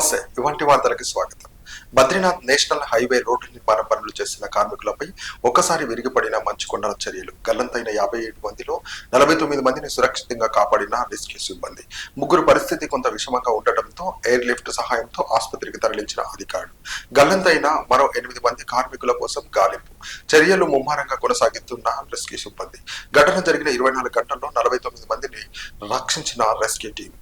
ఇవంటి వార్తలకి స్వాగతం. Badrinath national highway road నిర్మాణ పనులు చేసిన కార్మికులపై ఒక్కసారి విరిగిపడిన మంచుకొండల చర్యలు. గల్లంతైన యాభై ఏడు మందిలో నలభై తొమ్మిది మందిని సురక్షితంగా కాపాడిన రెస్క్యూ సిబ్బంది. ముగ్గురు పరిస్థితి కొంత విషమంగా ఉండటంతో ఎయిర్ లిఫ్ట్ సహాయంతో ఆసుపత్రికి తరలించిన అధికారులు. గల్లంతైన మరో ఎనిమిది మంది కార్మికుల కోసం గాలింపు. చర్యలు ముమ్మరంగా కొనసాగిస్తున్న రెస్క్యూ సిబ్బంది. ఘటన జరిగిన ఇరవై నాలుగు గంటల్లో నలభై తొమ్మిది మందిని రక్షించిన రెస్క్యూ టీం.